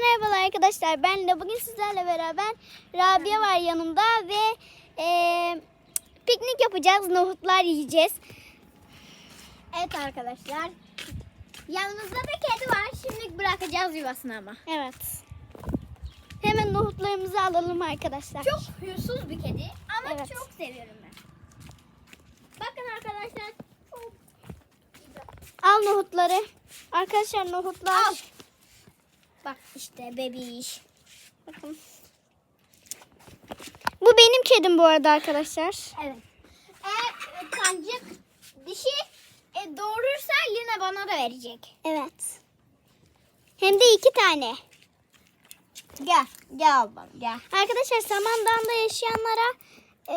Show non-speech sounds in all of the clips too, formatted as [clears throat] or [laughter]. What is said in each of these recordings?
merhabalar arkadaşlar. Ben de bugün sizlerle beraber Rabia var yanımda ve eee, piknik yapacağız. Nohutlar yiyeceğiz. Evet arkadaşlar. Yanımızda da kedi var. Şimdi bırakacağız yuvasına ama. Evet. Hemen nohutlarımızı alalım arkadaşlar. Çok huysuz bir kedi ama Evet. çok seviyorum ben. Bakın arkadaşlar. Al nohutları. Arkadaşlar nohutlar. Al. Bak işte bebiş. Bakın. Bu benim kedim bu arada arkadaşlar. Evet. Eğer kancık dişi e, doğurursa Lina bana da verecek. Evet. Hem de iki tane. Gel. Gel bak gel. Arkadaşlar Samandağ'da yaşayanlara e,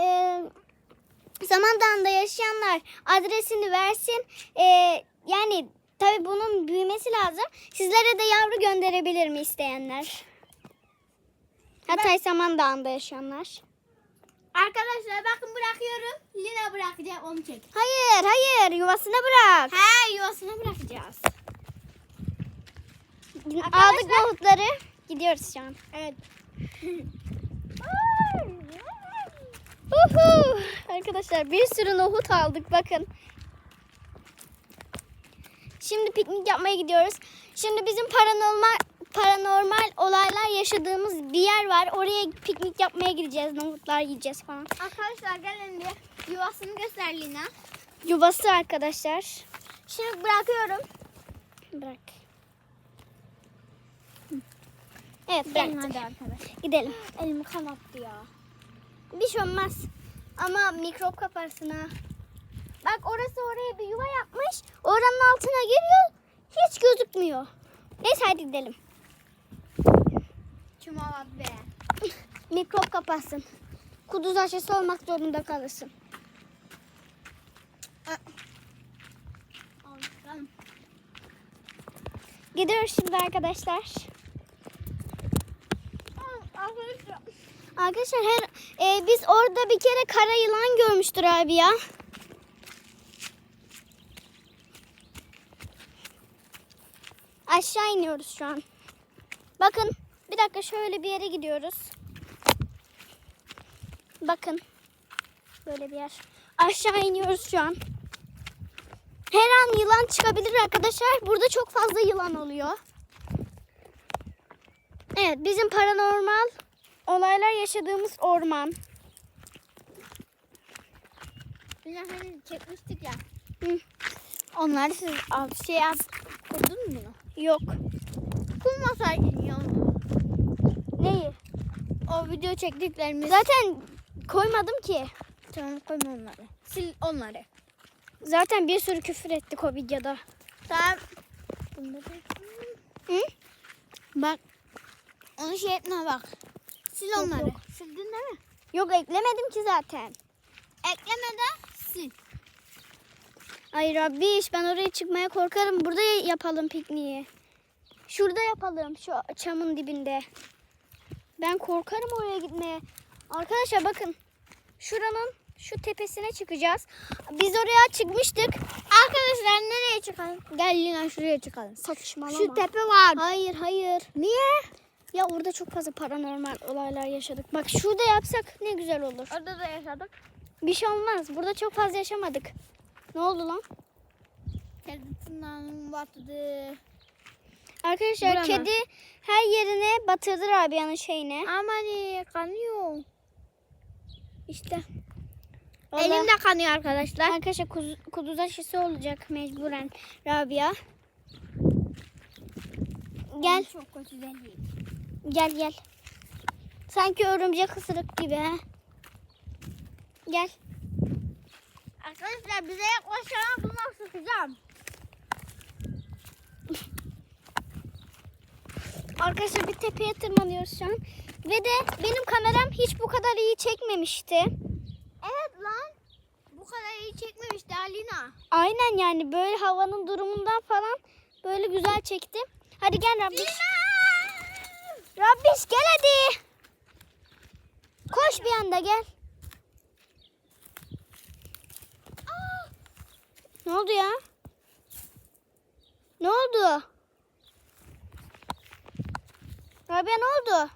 Samandağ'da yaşayanlar adresini versin. E, yani tabi bunun büyümesi lazım. Sizlere de yavru gönderebilir mi isteyenler? Hatay Samandağ'da yaşayanlar. Arkadaşlar bakın bırakıyorum. Lina bırakacak onu çek. Hayır hayır yuvasına bırak. He yuvasına bırakacağız. Aldık nohutları. Gidiyoruz şu an. Evet. [laughs] Uhu. Arkadaşlar bir sürü nohut aldık bakın. Şimdi piknik yapmaya gidiyoruz. Şimdi bizim paranormal paranormal olaylar yaşadığımız bir yer var. Oraya piknik yapmaya gideceğiz. Nohutlar yiyeceğiz falan. Arkadaşlar gelin bir yuvasını göster Lina. Yuvası arkadaşlar. Şimdi bırakıyorum. Bırak. Evet Gelin bıraktık. hadi arkadaşlar. Gidelim. Elimi kanattı ya. Bir şey olmaz. Ama mikrop kaparsın ha. Bak orası oraya bir yuva yapmış. Oranın altına giriyor. Hiç gözükmüyor. Neyse hadi gidelim. Çumalat be. [laughs] Mikrop kapatsın. Kuduz aşısı olmak zorunda kalırsın. Gidiyoruz şimdi arkadaşlar. Arkadaşlar. Arkadaşlar her e, biz orada bir kere kara yılan görmüştür abi ya. Aşağı iniyoruz şu an. Bakın bir dakika şöyle bir yere gidiyoruz. Bakın. Böyle bir yer. Aşağı iniyoruz şu an. Her an yılan çıkabilir arkadaşlar. Burada çok fazla yılan oluyor. Evet bizim paranormal olaylar yaşadığımız orman. Lina hani çekmiştik ya. Hı. Onları siz al şey yap. Kurdun mu bunu? Yok. Kurmasaydın ya onu. Neyi? O video çektiklerimiz. Zaten koymadım ki. Tamam koyma onları. Sil onları. Zaten bir sürü küfür ettik o videoda. Tamam. Hı? Bak. Onu şey etme bak. Sil Yok, onları. yok. Sildin değil mi? Yok eklemedim ki zaten. Eklemeden sil. Ay Rabbiş ben oraya çıkmaya korkarım. Burada yapalım pikniği. Şurada yapalım şu çamın dibinde. Ben korkarım oraya gitmeye. Arkadaşlar bakın. Şuranın şu tepesine çıkacağız. Biz oraya çıkmıştık. Arkadaşlar nereye çıkalım? Gel Lina şuraya çıkalım. Saçmalama. Şu tepe var. Hayır hayır. Niye? Ya orada çok fazla paranormal olaylar yaşadık. Bak şurada yapsak ne güzel olur. Orada da yaşadık. Bir şey olmaz. Burada çok fazla yaşamadık. Ne oldu lan? Kedisinden battı. Arkadaşlar Burama. kedi her yerine batırdı Rabia'nın şeyine. Aman kanıyor. İşte. Elim de kanıyor arkadaşlar. Arkadaşlar kuz, kuduz aşısı olacak mecburen Rabia. Gel Çok kötü değil. gel gel. Sanki örümcek ısırık gibi ha. Gel. Arkadaşlar bize yaklaşana bundan sıkacağım. Arkadaşlar bir tepeye tırmanıyoruz şu an. Ve de benim kameram hiç bu kadar iyi çekmemişti. Evet lan. Bu kadar iyi çekmemişti Alina. Aynen yani böyle havanın durumundan falan böyle güzel çekti. Hadi gel Rabbiş. Rabbiş gel hadi. Koş bir anda gel. Ne oldu ya? Ne oldu? Rabia ne oldu?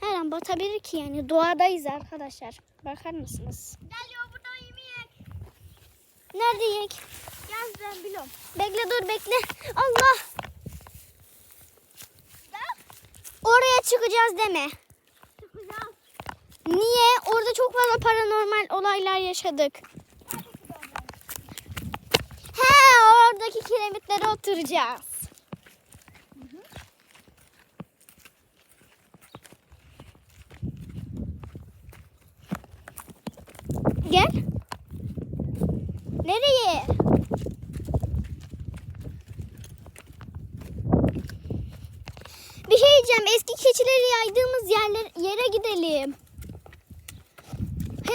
Her an batabilir ki yani. Doğadayız arkadaşlar. Bakar mısınız? Gel ya buradan yemek. Nerede yek? Gel ben biliyorum. Bekle dur bekle. Allah. Gel. Oraya çıkacağız deme. Niye? Orada çok fazla paranormal olaylar yaşadık. He oradaki kiremitlere oturacağız. Gel. Nereye? Bir şey diyeceğim. Eski keçileri yaydığımız yerler, yere gidelim.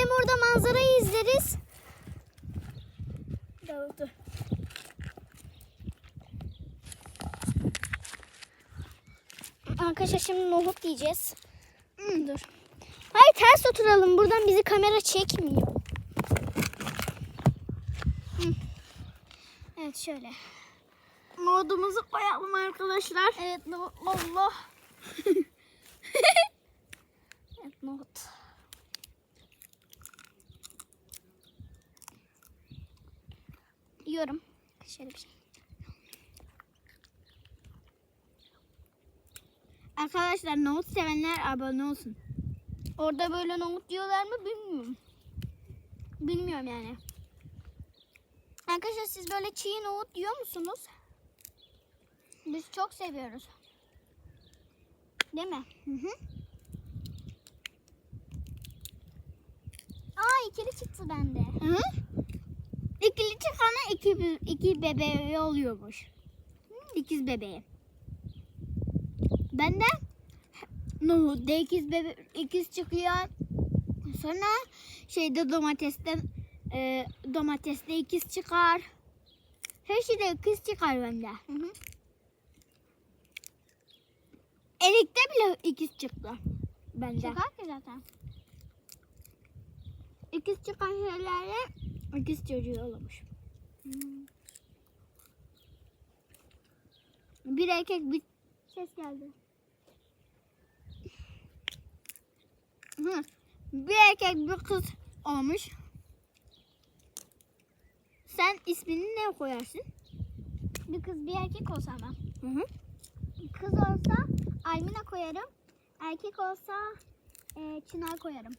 Hem orada manzarayı izleriz. Dağıldı. Arkadaşlar şimdi nohut yiyeceğiz. Hmm, dur. Hayır ters oturalım. Buradan bizi kamera çekmiyor. Hmm. Evet şöyle. Nohudumuzu koyalım arkadaşlar. Evet nohut. Allah. [laughs] evet nohut. Yiyorum. Şöyle bir şey. Arkadaşlar nohut sevenler abone olsun. Orada böyle nohut diyorlar mı bilmiyorum. Bilmiyorum yani. Arkadaşlar siz böyle çiğ nohut yiyor musunuz? Biz çok seviyoruz. Değil mi? Hı hı. Aa ikili çıktı bende. Hı? İkili çıkana iki, iki bebeği oluyormuş. İkiz bebeği. Ben de nohut da ikiz bebe ikiz çıkıyor. Sonra şeyde domatesten e, domateste ikiz çıkar. Her şeyde ikiz çıkar bende. Hı hı. Erikte bile ikiz çıktı. Bende. Çıkar ki zaten. İkiz çıkan şeylerle ikiz çocuğu olmuş. Hmm. Bir erkek bir Ses geldi. Hı. Bir erkek bir kız olmuş. Sen ismini ne koyarsın? Bir kız bir erkek olsa ama. Hı hı. Kız olsa Almina koyarım. Erkek olsa e, Çınar koyarım.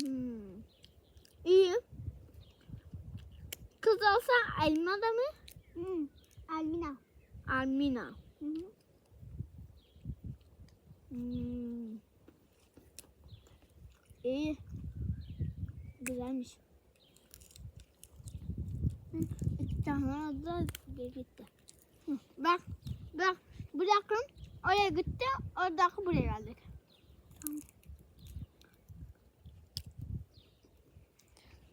Hmm. İyi. Kız olsa Elma da mı? Hmm. Almina. Almina. Hı hı. Hmm. İyi. Güzelmiş. İki tane da gitti. Hı, Bak, bak. Bırakın. Oraya gitti. Oradaki buraya geldik.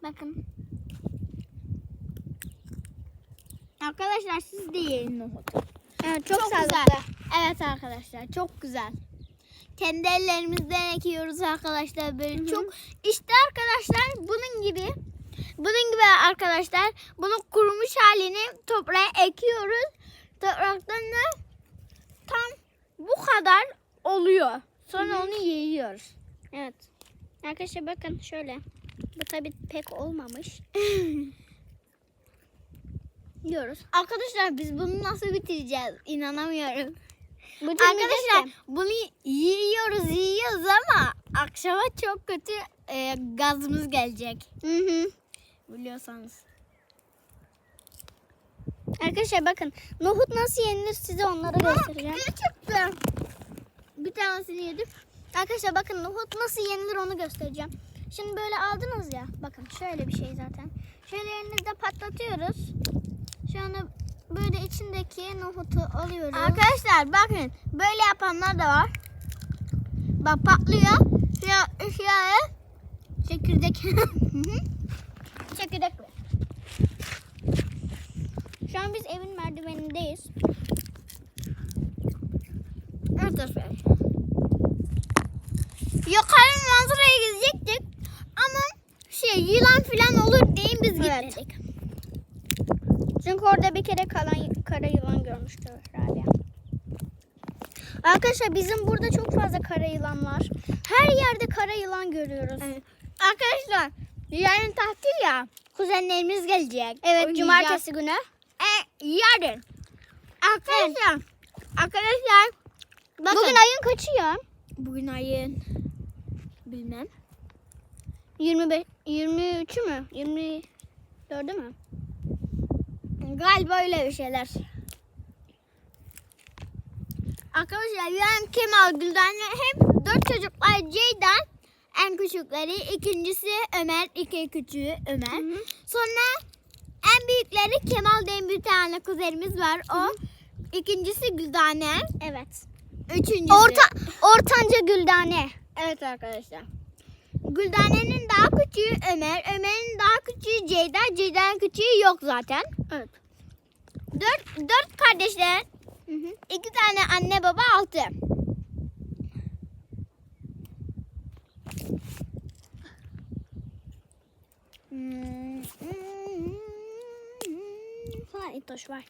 Bakın. Arkadaşlar siz de yiyin nohutu. Evet, çok, Çok sağlıklı. güzel. Evet arkadaşlar çok güzel. Kendi ellerimizden ekiyoruz arkadaşlar böyle Hı hı. çok. İşte arkadaşlar bunun gibi bunun gibi arkadaşlar bunun kurumuş halini toprağa ekiyoruz. Topraktan da tam bu kadar oluyor. Sonra Hı hı. onu yiyoruz. Evet. Arkadaşlar bakın şöyle. Bu tabi pek olmamış. [laughs] Yiyoruz. Arkadaşlar biz bunu nasıl bitireceğiz? İnanamıyorum. Arkadaşlar bunu yiyoruz yiyoruz ama akşama çok kötü e, gazımız gelecek. Hı hı. Biliyorsanız. Arkadaşlar bakın nohut nasıl yenilir size onları göstereceğim. Ne çıktı? Bir tanesini yedim. Arkadaşlar bakın nohut nasıl yenilir onu göstereceğim. Şimdi böyle aldınız ya. Bakın şöyle bir şey zaten. Şöyle elinizde patlatıyoruz. Şu anda böyle içindeki nohutu alıyoruz. Arkadaşlar bakın böyle yapanlar da var. Bak patlıyor. Şöyle, şöyle çekirdek. [laughs] Çekirdek. Şu an biz evin merdivenindeyiz. Arkadaşlar. Yukarı manzaraya gidecektik. Ama şey yılan falan olur diye biz Evet. gitmedik. Çünkü orada bir kere kalan kara yılan görmüştü Rabia. Arkadaşlar bizim burada çok fazla kara yılan var. Her yerde kara yılan görüyoruz. Evet. Arkadaşlar yarın tatil ya. Kuzenlerimiz gelecek. Evet, Oynayacağız. cumartesi günü. E, yarın. Arkadaşlar. Arkadaşlar. Bakın. Bugün ayın kaçı ya? Bugün ayın bilmem. 25 23'ü mü? 24'ü mü? Galiba öyle bir şeyler. Arkadaşlar yarın Kemal Gülden'le hem dört çocuklar Ceydan en küçükleri, ikincisi Ömer, iki küçüğü Ömer. Hı hı. Sonra en büyükleri Kemal diye bir tane kuzenimiz var. O ikincisi Güldane, Evet. üçüncüsü. Orta ortanca Güldane. Evet arkadaşlar. Güldane'nin daha küçüğü Ömer, Ömer'in daha küçüğü Ceyda, Ceyda'nın küçüğü yok zaten. Evet. Dört, dört kardeşler, Hı hı. iki tane anne baba altı. Hmm. Falan itoş var.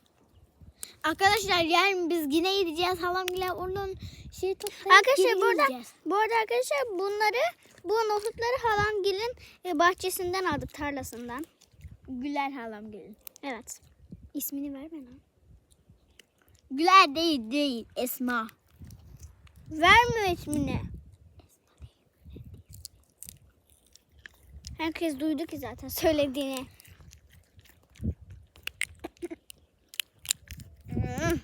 Arkadaşlar yarın biz yine gideceğiz. Halamgile onun şey toplayıp Arkadaşlar burada gideceğiz. bu arada arkadaşlar bunları bu nohutları halamgilin e, bahçesinden aldık tarlasından. Güler halamgilin. Evet. İsmini ver bana. Güler değil değil Esma. Vermiyor ismini. Herkes duydu ki zaten söylediğini. Hmm.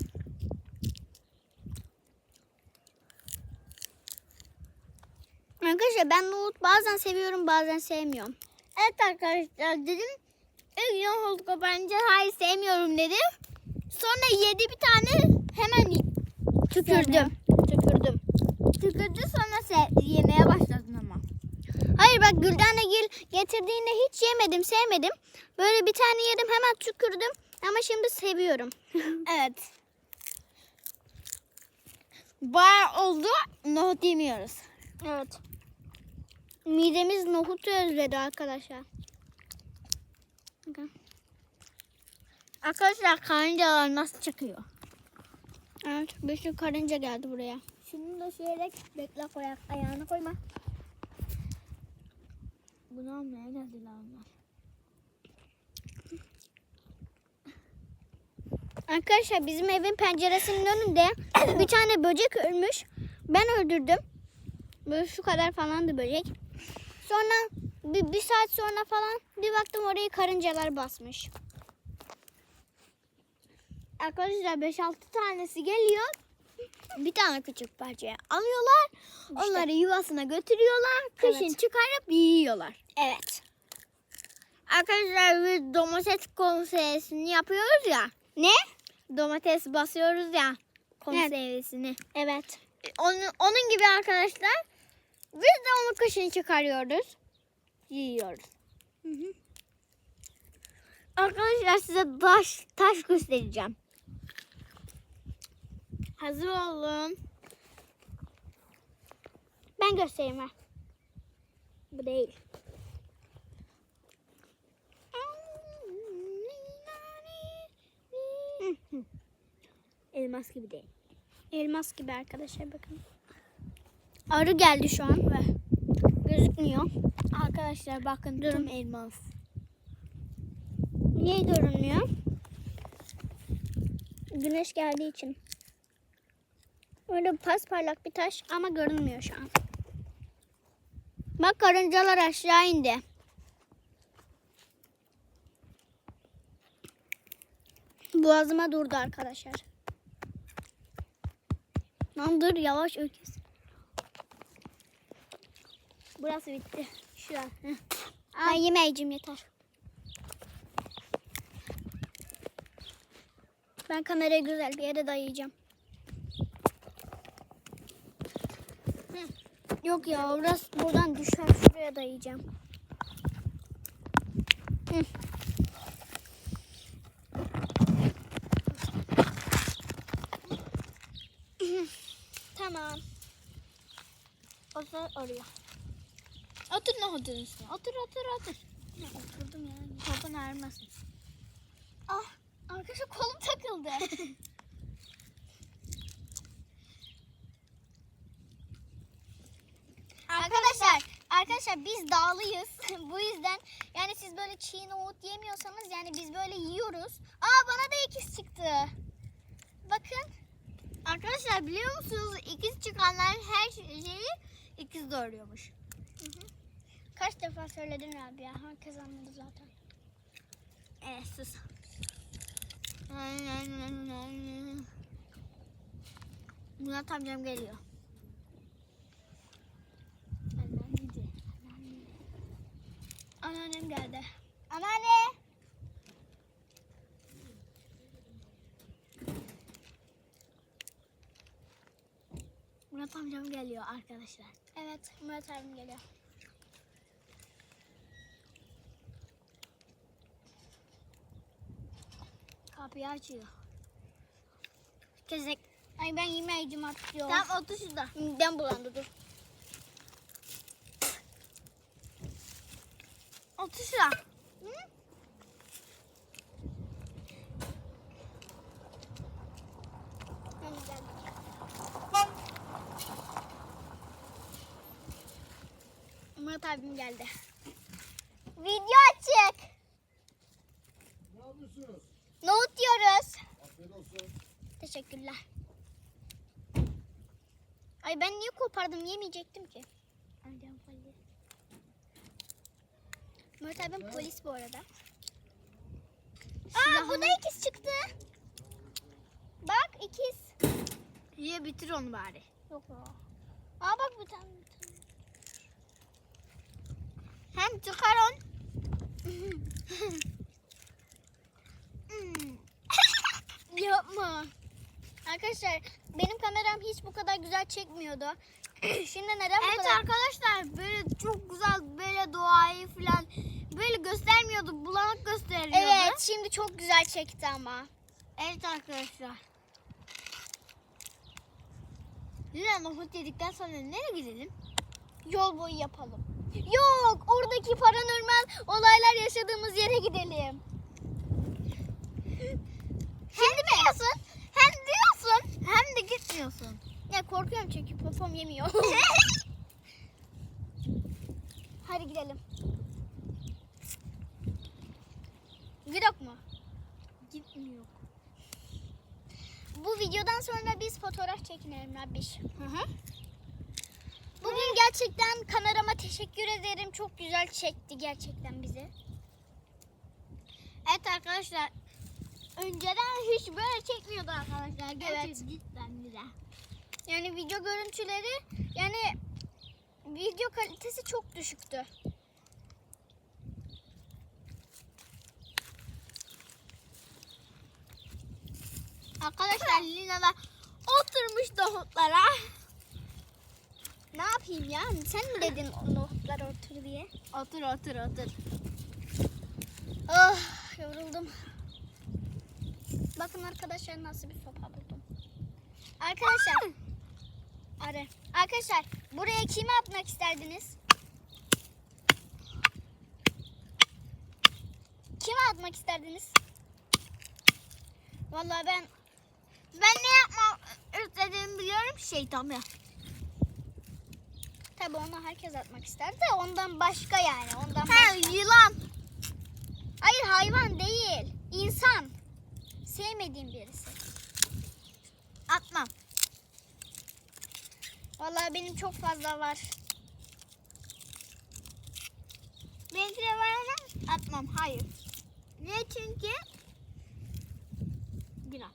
Arkadaşlar ben nohut bazen seviyorum bazen sevmiyorum. Evet arkadaşlar dedim. İlk gün hold koparınca hayır sevmiyorum dedim. Sonra yedi bir tane hemen Tükürdüm. Tükürdüm. tükürdü sonra yemeye başladın ama. Hayır bak Güldane Gil getirdiğinde hiç yemedim sevmedim. Böyle bir tane yedim hemen tükürdüm. Ama şimdi seviyorum. [laughs] Evet. Bayağı oldu nohut yemiyoruz. Evet. Midemiz nohutu özledi arkadaşlar. Bakın. Arkadaşlar karıncalar nasıl çıkıyor? Evet bir sürü karınca geldi buraya. Şunu da şöyle bekle koyak ayağını koyma. Bunu almaya geldiler onlar. Arkadaşlar bizim evin penceresinin önünde bir tane böcek ölmüş. Ben öldürdüm. Böyle şu kadar falandı böcek. Sonra bir, bir saat sonra falan bir baktım orayı karıncalar basmış. Arkadaşlar 5-6 tanesi geliyor. Bir tane küçük parçaya alıyorlar. Onları yuvasına götürüyorlar. Kışın Evet. çıkarıp yiyorlar. Evet. Arkadaşlar biz domates konservesini yapıyoruz ya. Ne? Domates basıyoruz ya konservesini. Evet. Onun, onun gibi arkadaşlar biz de onu kışın çıkarıyoruz. Yiyoruz. Hı hı. Arkadaşlar size taş taş göstereceğim. Hazır olun. Ben göstereyim ver. Bu değil. Elmas gibi değil. Elmas gibi arkadaşlar bakın. Arı geldi şu an ve gözükmüyor. Arkadaşlar bakın Durun. tüm elmas. Niye görünmüyor? Güneş geldiği için. Öyle pasparlak bir taş ama görünmüyor şu an. Bak karıncalar aşağı indi. Boğazıma durdu arkadaşlar. Lan dur yavaş öküz. Burası bitti. Şu an. Heh. Ben yemeyeceğim yeter. Ben kamerayı güzel bir yere dayayacağım. Yok ya orası buradan düşer şuraya dayayacağım. Hı. tamam. Otur oraya. Otur nohutun üstüne. Otur otur otur. Oturdum yani. Topun ağrımasın. Ah, Arkadaşlar kolum takıldı. [laughs] Arkadaşlar, arkadaşlar biz dağlıyız. [laughs] Bu yüzden yani siz böyle çiğ nohut yemiyorsanız yani biz böyle yiyoruz. Aa bana da ikiz çıktı. Bakın. Arkadaşlar biliyor musunuz ikiz çıkanlar her şeyi ikiz doğuruyormuş. Kaç defa söyledin abi ya? Herkes anladı zaten. Evet sus. Murat amcam geliyor. Anneannem geldi. Anneanne. Murat amcam geliyor arkadaşlar. Evet Murat abim geliyor. Kapıyı açıyor. Kezek. Ay ben yemeyeceğim artık diyor. Tamam otur şurada. Midem bulandı dur. Otur şurada. Murat abim geldi. Video açık. Ne yapıyorsunuz? Nohut diyoruz. Afiyet olsun. Teşekkürler. Ay ben niye kopardım yemeyecektim ki. Annem polis. Murat abim polis bu arada. Aa bu da ikiz çıktı. Bak ikiz. Ye bitir onu bari. Yok o. Aa bak bir tane. bir tane. Hem çıkar on. [laughs] Hmm. [laughs] Yapma. Arkadaşlar benim kameram hiç bu kadar güzel çekmiyordu. [clears throat] Şimdi neden bu Evet kadar? arkadaşlar böyle çok güzel böyle doğayı falan böyle göstermiyordu. Bulanık gösteriyordu. Evet şimdi çok güzel çekti ama. Evet arkadaşlar. Lina nohut yedikten sonra nereye gidelim? Yol boyu yapalım. Yok oradaki paranormal olaylar yaşadığımız yere gidelim. Diyorsun, hem diyorsun, hem de gitmiyorsun. Ya korkuyorum çünkü popom yemiyor. [laughs] Hadi gidelim. Vlog mu? Gitmiyor. Bu videodan sonra biz fotoğraf çekinelim Rabbiş. Hı hı. Bugün gerçekten kamerama teşekkür ederim. Çok güzel çekti gerçekten bizi. Evet arkadaşlar. Önceden hiç böyle çekmiyordu arkadaşlar. Evet. cidden güzel. Yani video görüntüleri yani video kalitesi çok düşüktü. Arkadaşlar Lina da oturmuş nohutlara. Ne yapayım ya? Sen mi dedin nohutlar otur diye? Otur otur otur. Oh yoruldum. Bakın arkadaşlar nasıl bir sopa buldum. Arkadaşlar. Arı. Arkadaşlar buraya kimi atmak isterdiniz? Kime atmak isterdiniz? Vallahi ben Ben ne yapmam istediğimi biliyorum şeytanı. tabii onu herkes atmak ister de ondan başka yani. Ondan Ha başka. yılan. Hayır hayvan değil. İnsan. Sevmediğim birisi. Atmam. Vallahi benim çok fazla var. Benimki de var atmam. Hayır. Niye? Çünkü günah.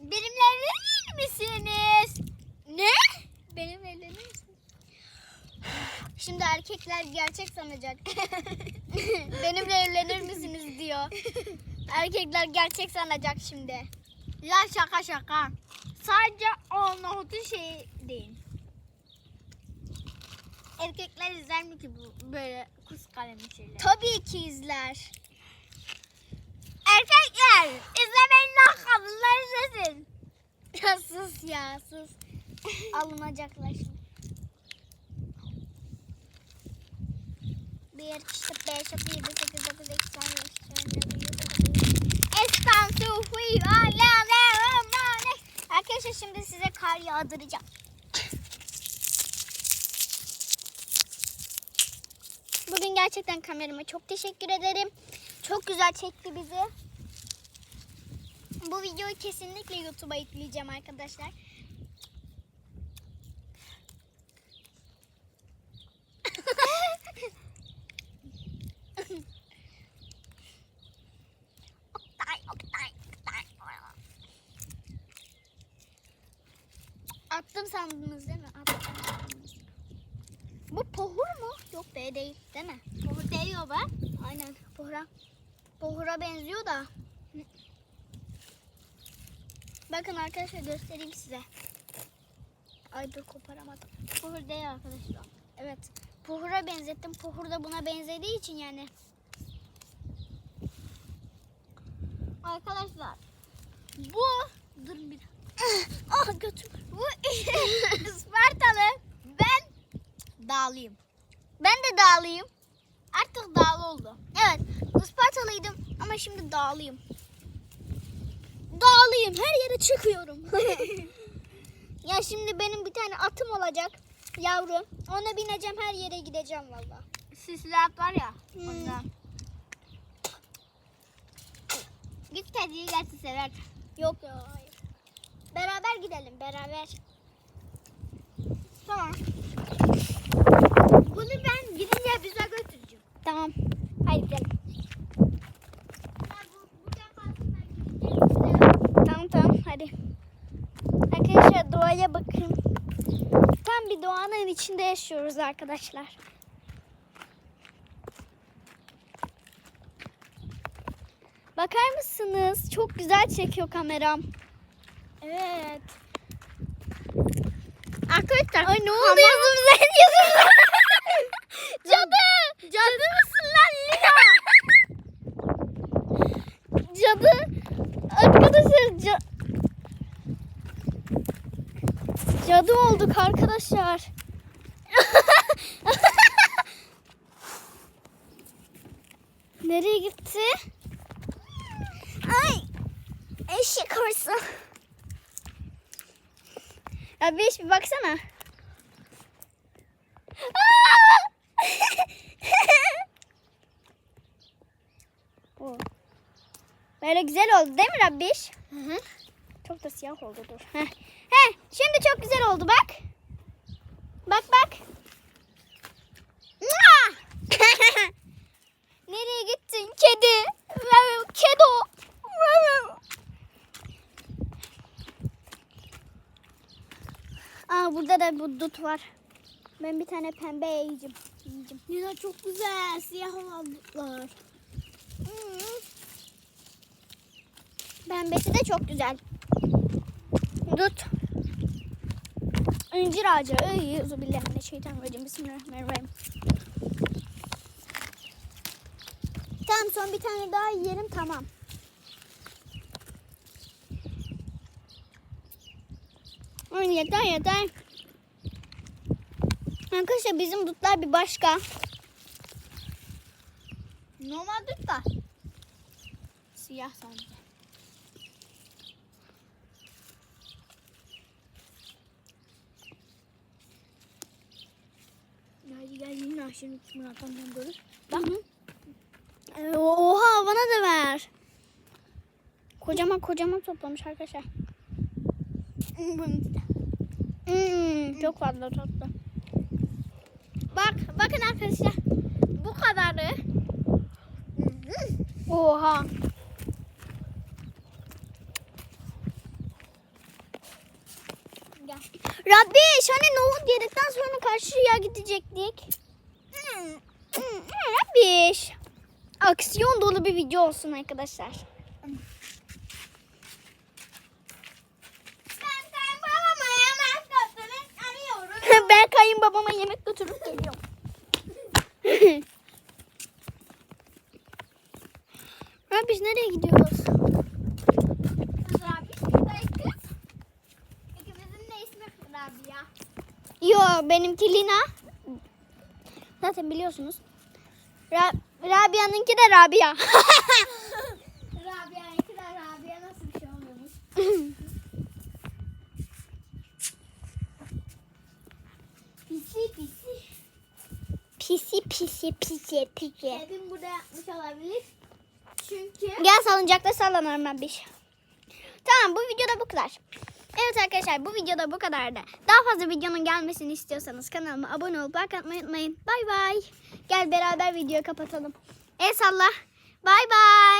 Benimle evlenir misiniz? Ne? Benimle evlenir misin? Şimdi erkekler gerçek sanacak. [laughs] Benimle evlenir misiniz diyor. Erkekler gerçek sanacak şimdi. Ya şaka şaka. Sadece o nohutu şey değil. Erkekler izler mi ki bu böyle kız kalemi şeyleri? Tabii ki izler. Erkekler izlemeyin lan kadınlar izlesin. Ya sus ya sus. [laughs] Alınacaklar şimdi. 1, işte 5, 6, 7, 8, 9, 10, 11, 12, Estan sufi ala Arkadaşlar şimdi size kar yağdıracağım. Bugün gerçekten kamerama çok teşekkür ederim. Çok güzel çekti bizi. Bu videoyu kesinlikle YouTube'a yükleyeceğim arkadaşlar. Oktay, Oktay, Oktay. Attım sandınız değil mi? Attım sandınız. Bu pohur mu? Yok be değil Pohur değiyor be. Aynen pohura. Pohura benziyor da. Bakın arkadaşlar göstereyim size. Ay dur koparamadım. Pohur değil arkadaşlar. Evet. Pohura benzettim. Pohur da buna benzediği için yani. Arkadaşlar bu dur bir ah götüm. Bu [laughs] Ispartalı ben dağlıyım. Ben de dağlıyım. Artık dağlı oldu. Evet Ispartalıydım ama şimdi dağlıyım. Dağlıyım her yere çıkıyorum. [laughs] ya şimdi benim bir tane atım olacak yavru. Ona bineceğim her yere gideceğim valla. Süslü at var ya. Hmm. Ondan. Git kediyi gerçi sever. Yok ya hayır. Beraber gidelim beraber. Tamam. Bunu ben. Tamam. Haydi gidelim. Tamam tamam hadi. Arkadaşlar doğaya bakın. Tam bir doğanın içinde yaşıyoruz arkadaşlar. Bakar mısınız? Çok güzel çekiyor kameram. Evet. Arkadaşlar. Ay ne oldu yüzümüze? [laughs] Yüzümüze. Cadı. Cadı mısın lan Lina? Cadı. Arkadaşlar ca... Cadı olduk arkadaşlar. [laughs] Nereye gitti? Ay. Eşek hırsı. Ya bir bir baksana. [laughs] Bu. Böyle güzel oldu değil mi Rabbiş? Hı hı. Çok da siyah oldu dur. Heh. Heh, şimdi çok güzel oldu bak. Bak bak. [laughs] Nereye gittin kedi? Kedo. Aa burada da bu dut var. Ben bir tane pembe yiyeceğim. yiyeceğim. Lina çok güzel. Siyah olanlar. Hmm. Pembesi de çok güzel. Dut. İncir ağacı. Euzubillahimineşşeytanirracim. Bismillahirrahmanirrahim. Tamam son bir tane daha yiyelim tamam. Ay, yeter yeter. Arkadaşlar bizim dutlar bir başka. Normal düt da. Siyah sanki. Gel gel Lina şimdi Murat'tan böyle. Bak. Ee, Oha bana da ver. Kocaman kocaman toplamış arkadaşlar. Hmm, çok fazla tatlı. Bak bakın arkadaşlar. Bu kadarı. Oha. Gel. Rabbi hani nohut yedikten sonra karşıya gidecektik. Rabbi. Aksiyon dolu bir video olsun arkadaşlar. [laughs] Ben kayınbabama yemek götürüp geliyorum. [laughs] Rabbi nereye gidiyoruz? Rabia kız. İkimizin de ismi Yo benimki Lina. Zaten biliyorsunuz. Ra Rabia'nınki de Rabia. [laughs] Rabia'nınki de Rabia nasıl bir şey oluyormuş? pisi pisi. pisi pisi pisi pisi. Kedim burada yapmış olabilir. Çünkü Gel salıncakta sallanırım ben bir şey. Tamam bu videoda bu kadar. Evet arkadaşlar bu videoda bu kadardı. Daha fazla videonun gelmesini istiyorsanız kanalıma abone olup like atmayı unutmayın. Bay bay. Gel beraber videoyu kapatalım. El salla. Bay bay.